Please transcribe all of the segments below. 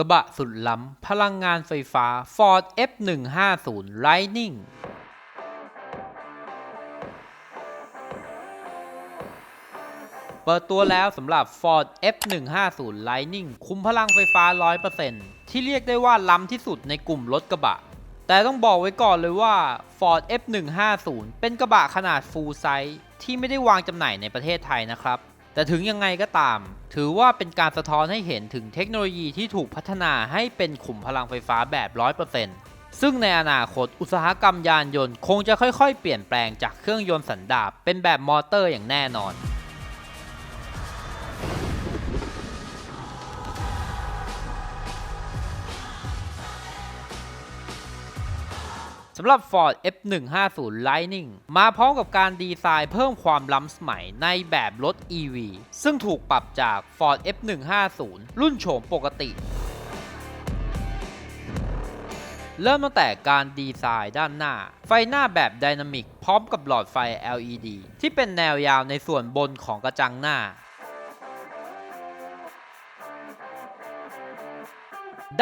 กระบะสุดล้ำพลังงานไฟฟ้า Ford F150 Lightning เปิดตัวแล้วสำหรับ Ford F150 Lightning คุมพลังไฟฟ้า 100%ที่เรียกได้ว่าล้ำที่สุดในกลุ่มรถกระบะ แต่ต้องบอกไว้ก่อนเลยว่า Ford F150 เป็นกระบะขนาด full size ที่ไม่ได้วางจำหน่ายในประเทศไทยนะครับ แต่ถึงยังไงก็ตาม ถือว่าเป็นการสะท้อนให้เห็นถึงเทคโนโลยีที่ถูกพัฒนาให้เป็นขุมพลังไฟฟ้าแบบ 100%ซึ่งในอนาคตอุตสาหกรรมยานยนต์ คงจะค่อยๆ เปลี่ยนแปลงจากเครื่องยนต์สันดาปเป็นแบบมอเตอร์อย่างแน่นอน สำหรับ Ford F150 Lightning มาพร้อมกับการดีไซน์เพิ่มความล้ำสมัยในแบบรถ EV ซึ่งถูกปรับจาก Ford F150 รุ่นโฉมปกติ เริ่มตั้งแต่การดีไซน์ด้านหน้า ไฟหน้าแบบไดนามิกพร้อมกับหลอดไฟ LED ที่เป็นแนวยาวในส่วนบนของกระจังหน้า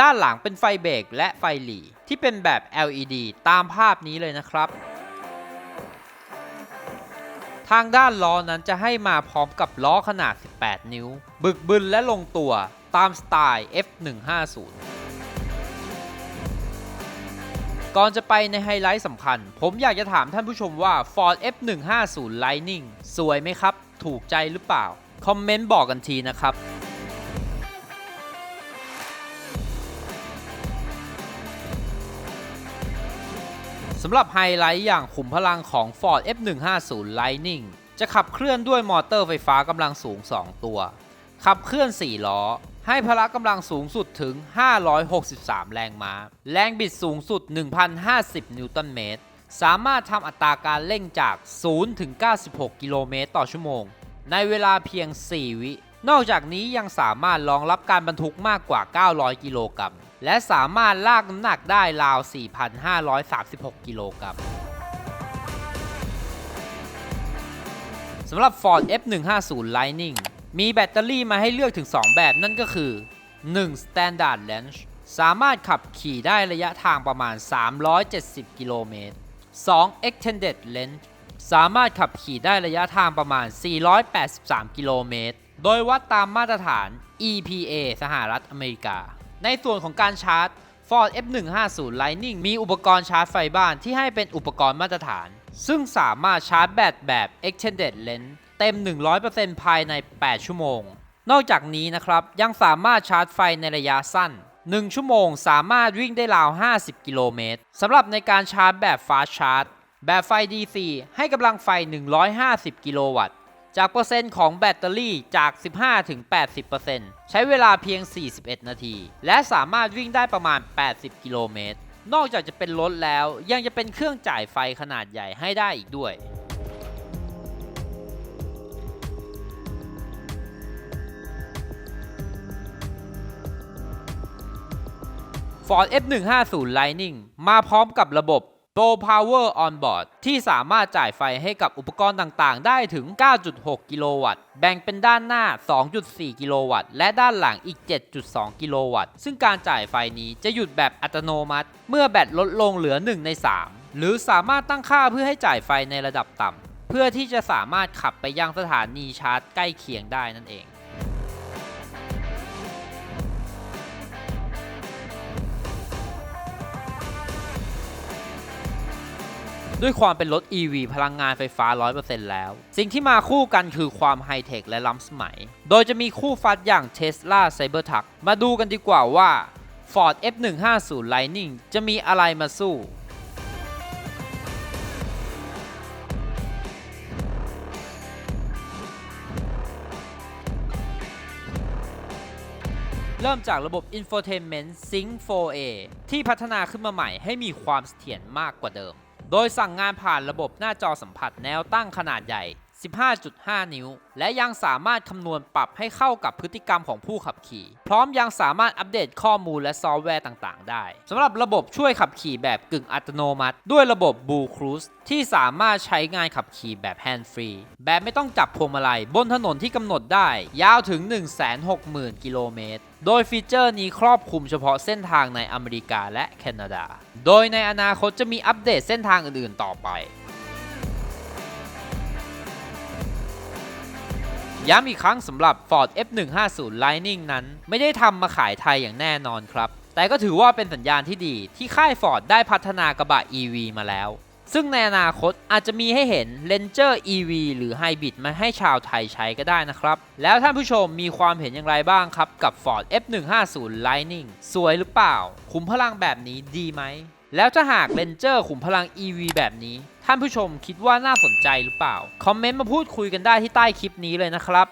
ด้านหลังเป็นไฟเบรกและไฟหลีที่เป็นแบบ LED ตามภาพนี้เลยนะครับ ทางด้านล้อนั้นจะให้มาพร้อมกับล้อขนาด 18 นิ้ว บึกบึนและลงตัวตามสไตล์ F150 ก่อนจะไปในไฮไลท์สำคัญ ผมอยากจะถามท่านผู้ชมว่า Ford F150 Lightning สวยไหมครับ ถูกใจหรือเปล่า คอมเมนต์บอกกันทีนะครับำหรับไฮไลท์อย่างขุมพลังของ Ford F150 Lightning จะขับเคลื่อนด้วยมอเตอร์ไฟฟ้ากำลังสูง 2 ตัว ขับเคลื่อน 4 ล้อ ให้พละกำลังสูงสุดถึง 563 แรงม้า แรงบิดสูงสุด 1,050 นิวตันเมตร สามารถทำอัตราการเร่งจาก 0 ถึง 96 กิโลเมตรต่อชั่วโมง ในเวลาเพียง 4 วิ นอกจากนี้ยังสามารถรองรับการบรรทุกมากกว่า 900 กิโลกรัม และสามารถลากน้ำหนักได้ราว 4,536 กิโลกรัมสำหรับ Ford F150 Lightning มีแบตเตอรี่มาให้เลือกถึง 2 แบบนั่นก็คือ 1. Standard Range สามารถขับขี่ได้ระยะทางประมาณ 370 กิโลเมตร 2. Extended Range สามารถขับขี่ได้ระยะทางประมาณ 483 กิโลเมตร โดยวัดตามมาตรฐาน EPA สหรัฐอเมริกา ในส่วนของการชาร์จ Ford F150 Lightning มีอุปกรณ์ชาร์จไฟบ้านที่ให้เป็นอุปกรณ์มาตรฐาน ซึ่งสามารถชาร์จแบตแบบ Extended Range เต็ม 100%ภายใน 8 ชั่วโมง นอกจากนี้นะครับ ยังสามารถชาร์จไฟในระยะสั้น 1 ชั่วโมงสามารถวิ่งได้ราว 50 กิโลเมตรสำหรับในการชาร์จแบบ Fast Charge แบบไฟ DC ให้กำลังไฟ 150 กิโลวัตต์ จากเปอร์เซ็นต์ของแบตเตอรี่จาก 15 ถึง 80%ใช้เวลาเพียง 41 นาที และสามารถวิ่งได้ประมาณ 80 กิโลเมตร นอกจากจะเป็นรถแล้วยังจะเป็นเครื่องจ่ายไฟขนาดใหญ่ให้ได้อีกด้วย Ford F150 Lightning มาพร้อมกับระบบ Pro Power on Board ที่สามารถจ่ายไฟให้กับอุปกรณ์ต่างๆ ได้ถึง 9.6 กิโลวัตต์ แบ่งเป็นด้านหน้า 2.4 กิโลวัตต์ และด้านหลังอีก 7.2 กิโลวัตต์ ซึ่งการจ่ายไฟนี้จะหยุดแบบอัตโนมัติ เมื่อแบตลดลงเหลือ 1 ใน 3 หรือสามารถตั้งค่าเพื่อให้จ่ายไฟในระดับต่ำ เพื่อที่จะสามารถขับไปยังสถานีชาร์จใกล้เคียงได้นั่นเอง ด้วยความเป็นรถ EV พลังงานไฟฟ้า 100%แล้ว สิ่งที่มาคู่กันคือความไฮเทคและล้ำสมัย โดยจะมีคู่ฟัดอย่าง Tesla Cybertruck มาดูกันดีกว่าว่า Ford F150 Lightning จะมีอะไรมาสู้เริ่มจากระบบ Infotainment Sync 4A ที่พัฒนาขึ้นมาใหม่ให้มีความเสถียรมากกว่าเดิม โดยสั่งงานผ่านระบบหน้าจอสัมผัสแนวตั้งขนาดใหญ่ 15.5 นิ้ว และยังสามารถคำนวณปรับให้เข้ากับพฤติกรรมของผู้ขับขี่ พร้อมยังสามารถอัปเดตข้อมูลและซอฟต์แวร์ต่างๆ ได้สำหรับระบบช่วยขับขี่แบบกึ่งอัตโนมัติ ด้วยระบบ Blue Cruise ที่สามารถใช้งานขับขี่แบบ Hand Free แบบไม่ต้องจับพวงมาลัย บนถนนที่กำหนดได้ ยาวถึง 160,000 กิโลเมตรโดยฟีเจอร์นี้ครอบคลุมเฉพาะเส้นทางในอเมริกาและแคนาดา โดยในอนาคตจะมีอัปเดตเส้นทางอื่นๆต่อไป ย้ำอีกครั้งสำหรับ Ford F150 Lightning นั้น ไม่ได้ทำมาขายไทยอย่างแน่นอนครับ แต่ก็ถือว่าเป็นสัญญาณที่ดีที่ค่าย Ford ได้พัฒนากระบะ EV มาแล้ว ซึ่งในอนาคตอาจจะมีให้เห็น Ranger EV หรือ Hybrid มาให้ชาวไทยใช้ก็ได้นะครับ แล้วท่านผู้ชมมีความเห็นอย่างไรบ้างครับ กับ Ford F150 Lightning สวยหรือเปล่าขุมพลังแบบนี้ดีไหม แล้วถ้าหากเบนเจอร์ขุมพลัง EV แบบนี้ ท่านผู้ชมคิดว่าน่าสนใจหรือเปล่า คอมเมนต์มาพูดคุยกันได้ที่ใต้คลิปนี้เลยนะครับ